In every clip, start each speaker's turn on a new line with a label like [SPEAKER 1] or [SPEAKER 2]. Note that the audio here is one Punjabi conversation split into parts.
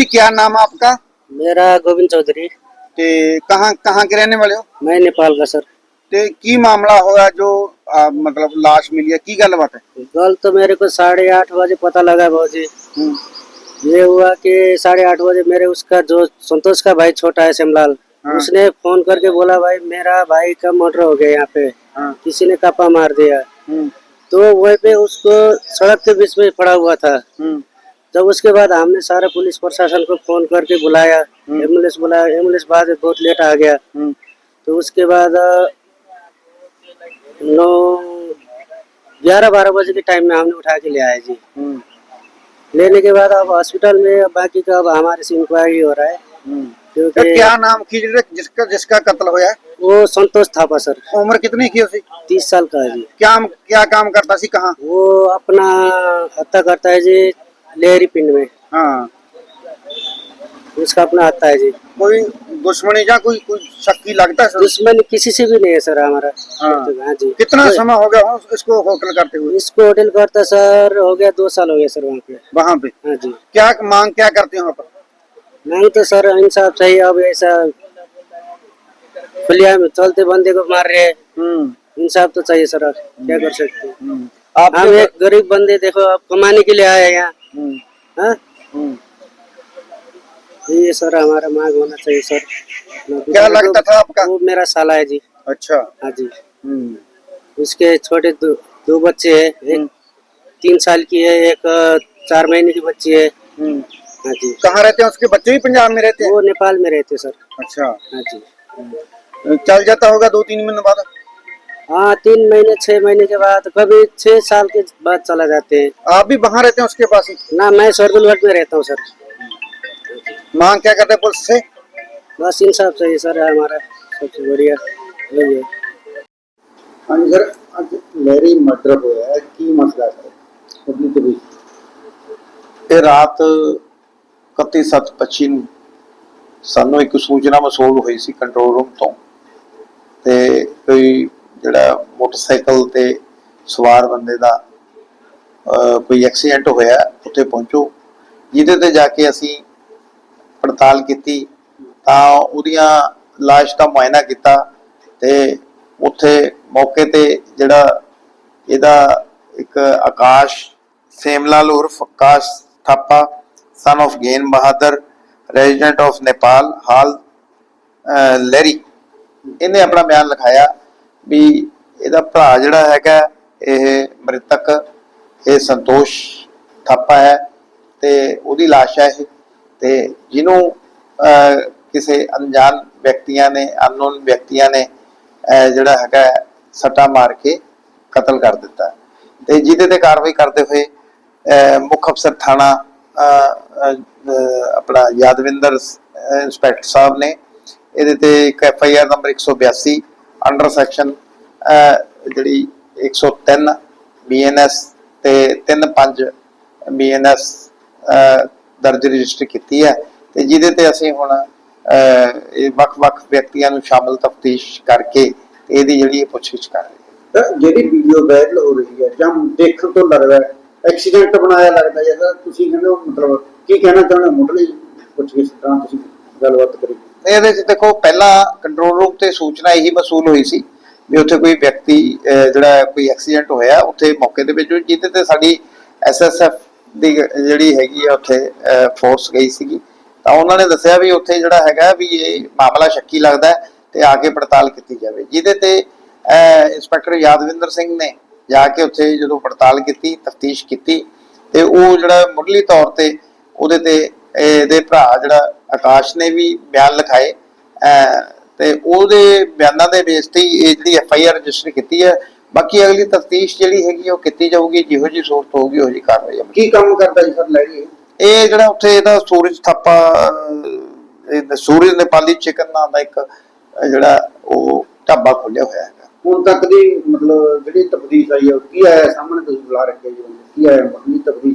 [SPEAKER 1] जी क्या नाम है आपका?
[SPEAKER 2] मेरा गोविंद चौधरी।
[SPEAKER 1] ते कहाँ कहाँ के रहने वाले हो?
[SPEAKER 2] मैं नेपाल का सर।
[SPEAKER 1] ते की मामला होया जो आ, मतलब लाश मिली है? की गलबात है?
[SPEAKER 2] कल तो मेरे को साढ़े आठ बजे पता लगा भाजी।
[SPEAKER 1] हम्म,
[SPEAKER 2] ये हुआ कि साढ़े आठ बजे मेरे उसका जो संतोष का भाई छोटा है श्यामलाल
[SPEAKER 1] हाँ।
[SPEAKER 2] उसने फ़ोन करके बोला भाई मेरा भाई का मर्डर हो गया यहाँ पे।
[SPEAKER 1] हाँ,
[SPEAKER 2] किसी ने कापा मार दिया।
[SPEAKER 1] हम्म,
[SPEAKER 2] तो वहीं पे उसको सड़क के बीच में पड़ा हुआ था।
[SPEAKER 1] हम्म,
[SPEAKER 2] जब उसके बाद हमने सारे पुलिस प्रशासन को फ़ोन करके बुलाया एंबुलेंस बुलाया एंबुलेंस बाद में बहुत लेट आ गया।
[SPEAKER 1] हम्म,
[SPEAKER 2] तो उसके बाद नौ ग्यारह बारह बजे के टाइम में हमने उठा के ले आए जी।
[SPEAKER 1] हम्म,
[SPEAKER 2] लेने के बाद अब हॉस्पिटल में अब बाकी का अब हमारे से इंक्वायरी हो रहा है।
[SPEAKER 1] हम्म। तो
[SPEAKER 2] क्योंकि
[SPEAKER 1] क्या नाम की जिसका जिसका कत्ल होया है?
[SPEAKER 2] वो संतोष थापा सर।
[SPEAKER 1] उम्र कितनी की उसी?
[SPEAKER 2] तीस साल का है जी।
[SPEAKER 1] क्या क्या काम करता सी कहाँ?
[SPEAKER 2] वो अपना हत्या करता है जी लेहरी पिंड में।
[SPEAKER 1] हाँ।
[SPEAKER 2] उसका अपना हत्या है जी।
[SPEAKER 1] कोई दुश्मनी या कोई कोई शक्की लगता है सर?
[SPEAKER 2] दुश्मन किसी से भी नहीं है सर हमारा।
[SPEAKER 1] हाँ।
[SPEAKER 2] हाँ जी।
[SPEAKER 1] कितना समय हो गया हो इसको होटल करते हुए?
[SPEAKER 2] इसको होटल करता सर हो गया दो साल हो गया सर वहाँ पे।
[SPEAKER 1] वहाँ पे?
[SPEAKER 2] हाँ जी।
[SPEAKER 1] क्या मांग क्या करते हो वहाँ पर?
[SPEAKER 2] नहीं तो सर इंसाफ चाहिए अब ऐसा खुलिया में चलते बंदे को मार रहे हैं।
[SPEAKER 1] हम्म,
[SPEAKER 2] इंसाफ तो चाहिए सर क्या कर सकते हैं?
[SPEAKER 1] हम्म। आप
[SPEAKER 2] हम एक गरीब बंदे देखो आप कमाने के लिए आए हैं यहाँ।
[SPEAKER 1] हम्म,
[SPEAKER 2] हाँ?
[SPEAKER 1] हम्म।
[SPEAKER 2] ये सर हमारा मांग होना चाहिए सर।
[SPEAKER 1] क्या लगता था आपका?
[SPEAKER 2] वो मेरा साला है जी।
[SPEAKER 1] अच्छा।
[SPEAKER 2] हाँ जी।
[SPEAKER 1] हम्म,
[SPEAKER 2] उसके छोटे दो, दो बच्चे हैं। एक तीन साल की है एक चार महीने की बच्ची है।
[SPEAKER 1] हम्म।
[SPEAKER 2] हाँ जी।
[SPEAKER 1] कहाँ रहते हैं? उसके बच्चे भी पंजाब में रहते हैं?
[SPEAKER 2] वो नेपाल में रहते हैं सर।
[SPEAKER 1] अच्छा।
[SPEAKER 2] हाँ जी।
[SPEAKER 1] चल जाता होगा दो तीन महीने बाद।
[SPEAKER 2] हाँ तीन महीने छह महीने के बाद कभी छह साल के बाद चला जाते हैं
[SPEAKER 1] आप भी वहाँ रहते हैं उसके पास ही
[SPEAKER 2] ना मैं सरदुलगढ़ में रहता हूँ सर
[SPEAKER 1] मांग क्या करते हैं पुलिस से
[SPEAKER 2] बस इंसाफ चाहिए सर हमारा सबसे बढ़िया यही है
[SPEAKER 1] ਹਾਂਜੀ ਸਰ ਅੱਜ ਲੈਰੀ ਮਰਡਰ ਹੋਇਆ ਹੈ ਕੀ ਮਸਲਾ ਹੈ ਪਬਲਿਕ ਦੇ ਵਿੱਚ
[SPEAKER 3] ਇਹ ਰਾਤ 31/7/25 ਨੂੰ ਸਾਨੂੰ ਇੱਕ ਸੂਚਨਾ ਮਸੂਲ ਹੋਈ ਸੀ ਕੰਟਰੋਲ ਰੂਮ ਤੋਂ ਤੇ ਕੋਈ ਜਿਹੜਾ ਮੋਟਰਸਾਈਕਲ ਤੇ ਸਵਾਰ ਬੰਦੇ ਦਾ ਕੋਈ ਐਕਸੀਡੈਂਟ ਹੋਇਆ ਉੱਥੇ ਪਹੁੰਚੋ। ਜਿਹਦੇ ਤੇ ਜਾ ਕੇ ਅਸੀਂ ਪੜਤਾਲ ਕੀਤੀ ਤਾਂ ਉਹਦੀਆਂ ਲਾਸ਼ ਦਾ ਮੁਆਇਨਾ ਕੀਤਾ ਤੇ ਉੱਥੇ ਮੌਕੇ ਤੇ ਜਿਹੜਾ ਇਹਦਾ ਇੱਕ ਆਕਾਸ਼ ਸੇਮਲਾਲ ਉਰਫ Akash Thapa son of Gen Bahadur resident of Nepal ਹਾਲ ਅਹ, ਲਹਿਰੀ। ਇਹਨੇ ਆਪਣਾ ਬਿਆਨ ਲਿਖਾਇਆ। ਵੀ ਇਹਦਾ ਭਰਾ ਜਿਹੜਾ ਹੈਗਾ ਇਹ ਮ੍ਰਿਤਕ ਇਹ ਸੰਤੋਸ਼ ਥਾਪਾ ਹੈ ਤੇ ਉਹਦੀ ਲਾਸ਼ ਹੈ ਇਹ। ਤੇ ਜਿਹਨੂੰ ਕਿਸੇ ਅਣਜਾਣ ਵਿਅਕਤੀਆਂ ਨੇ ਅਨਨੋਨ ਵਿਅਕਤੀਆਂ ਨੇ ਜਿਹੜਾ ਹੈਗਾ ਸੱਟਾ ਮਾਰ ਕੇ ਕਤਲ ਕਰ ਦਿੱਤਾ। ਤੇ ਜਿਹਦੇ ਤੇ ਕਾਰਵਾਈ ਕਰਦੇ ਹੋਏ ਅਹ, ਮੁੱਖ ਅਫਸਰ ਥਾਣਾ ਆਪਣਾ ਯਾਦਵਿੰਦਰ ਇੰਸਪੈਕਟਰ ਸਾਹਿਬ ਨੇ ਇਹਦੇ ਤੇ ਇੱਕ F I R number 182 under section ਜਿਹੜੀ 103 ਬੀਐਨਐਸ ਤੇ 35 ਬੀਐਨਐਸ ਦਰਜ ਰਜਿਸਟਰ ਕੀਤੀ ਹੈ ਤੇ ਜਿਹਦੇ ਤੇ ਅਸੀਂ ਹੁਣ ਇਹ ਵੱਖ-ਵੱਖ ਵਿਅਕਤੀਆਂ ਨੂੰ ਸ਼ਾਮਲ ਤਫਤੀਸ਼ ਕਰਕੇ ਇਹਦੀ ਜਿਹੜੀ ਪੁੱਛਗਿੱਛ ਕਰ ਰਹੇ ਹਾਂ।
[SPEAKER 1] ਜਿਹੜੀ ਵੀਡੀਓ ਵਾਇਰਲ ਹੋ ਰਹੀ ਹੈ ਜਾਂ ਦੇਖਣ ਤੋਂ ਲੱਗਦਾ ਐਕਸੀਡੈਂਟ ਬਣਾਇਆ ਲੱਗਦਾ ਹੈ ਤੁਸੀਂ ਕਹਿੰਦੇ ਹੋ ਮਤਲਬ ਕੀ ਕਹਿਣਾ ਚਾਹੁੰਦੇ ਹੋ ਮੁੱਢਲੀ ਪੁੱਛ ਕੇ ਤੁਸੀਂ ਗੱਲਬਾਤ ਕਰੀ
[SPEAKER 3] ਇਹਦੇ ਚ ਦੇਖੋ, ਪਹਿਲਾਂ ਕੰਟਰੋਲ ਰੂਮ ਤੇ ਸੂਚਨਾ ਇਹੀ ਮਸੂਲ ਹੋਈ ਸੀ ਵੀ ਉੱਥੇ ਕੋਈ ਵਿਅਕਤੀ ਜਿਹੜਾ ਕੋਈ ਐਕਸੀਡੈਂਟ ਹੋਇਆ, ਉੱਥੇ ਮੌਕੇ ਦੇ ਵਿੱਚ ਜਿਹਦੇ ਤੇ ਸਾਡੀ ਐਸਐਸਐਫ ਦੀ ਜਿਹੜੀ ਹੈਗੀ ਆ ਉੱਥੇ ਫੋਰਸ ਗਈ ਸੀਗੀ। ਤਾਂ ਉਹਨਾਂ ਨੇ ਦੱਸਿਆ ਵੀ ਉੱਥੇ ਜਿਹੜਾ ਹੈਗਾ ਵੀ ਇਹ ਮਾਮਲਾ ਸ਼ੱਕੀ ਲੱਗਦਾ ਤੇ ਆ ਕੇ ਪੜਤਾਲ ਕੀਤੀ ਜਾਵੇ। ਜਿਹਦੇ ਤੇ ਇੰਸਪੈਕਟਰ ਯਾਦਵਿੰਦਰ ਸਿੰਘ ਨੇ ਜਾ ਕੇ ਉੱਥੇ ਜਦੋਂ ਪੜਤਾਲ ਕੀਤੀ, ਤਫਤੀਸ਼ ਕੀਤੀ, ਤੇ ਉਹ ਜਿਹੜਾ ਮੁੱਢਲੀ ਤੌਰ ਤੇ ਉਹਦੇ ਤੇ ਇਹਦੇ ਭਰਾ ਜਿਹੜਾ ਆਕਾਸ਼ ਨੇ ਵੀ ਬਿਆਨ ਲਿਖਾਏ ਤੇ ਉਹਦੇ ਬਿਆਨਾਂ ਦੇ ਬੇਸ ਤੇ ਹੀ ਇਹ ਜਿਹੜੀ ਐਫ ਆਈ ਆਰ ਰਜਿਸਟਰ ਕੀਤੀ ਹੈ। ਬਾਕੀ ਅਗਲੀ ਤਫਤੀਸ਼ ਜਿਹੜੀ ਹੈਗੀ ਉਹ ਕੀਤੀ ਜਾਊਗੀ ਜਿਹੋ ਜੀ ਸੂਰਤ ਹੋਊਗੀ ਉਹੋ ਜੀ ਕਾਰਵਾਈ
[SPEAKER 1] ਕੀ ਕੰਮ ਕਰਦਾ ਜੀ ਸਰ ਲੈਰੀ
[SPEAKER 3] ਇਹ ਜਿਹੜਾ ਉੱਥੇ ਇਹਦਾ ਸੂਰਜ ਥਾਪਾ ਸੂਰਜ ਨੇਪਾਲੀ ਚਿਕਨ ਨਾਂ ਦਾ ਇੱਕ ਜਿਹੜਾ ਉਹ ਢਾਬਾ ਖੋਲਿਆ ਹੋਇਆ ਹੈਗਾ।
[SPEAKER 1] ਹੁਣ ਤੱਕ ਦੀ ਮਤਲਬ ਜਿਹੜੀ ਤਬਦੀਲ ਆਈ ਹੈ ਕੀ ਆਇਆ ਸਾਹਮਣੇ ਤੁਸੀਂ ਬੁਲਾ ਰੱਖਿਆ ਜੀ? ਕੀ ਆਇਆ? ਮੁੱਢਲੀ ਤਬਦੀਲ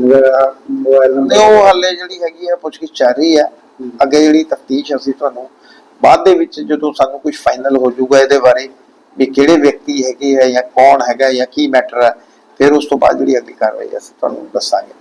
[SPEAKER 1] ਤੁਸੀਂ ਮੇਰਾ
[SPEAKER 3] ਤੇ ਉਹ ਹਾਲੇ ਜਿਹੜੀ ਹੈਗੀ ਆ, ਪੁੱਛਗਿੱਛ ਚੱਲ ਰਹੀ ਆ। ਅੱਗੇ ਜਿਹੜੀ ਤਫਤੀਸ਼ ਅਸੀਂ ਤੁਹਾਨੂੰ ਬਾਅਦ ਦੇ ਵਿੱਚ ਜਦੋਂ ਸਾਨੂੰ ਕੁਝ ਫਾਈਨਲ ਹੋ ਜਾਊਗਾ ਇਹਦੇ ਬਾਰੇ ਵੀ ਕਿਹੜੇ ਵਿਅਕਤੀ ਹੈਗੇ ਆ ਜਾਂ ਕੌਣ ਹੈਗਾ ਜਾਂ ਕੀ ਮੈਟਰ ਹੈ ਫਿਰ ਉਸ ਤੋਂ ਬਾਅਦ ਜਿਹੜੀ ਅਗਲੀ ਕਾਰਵਾਈ ਅਸੀਂ ਤੁਹਾਨੂੰ ਦੱਸਾਂਗੇ।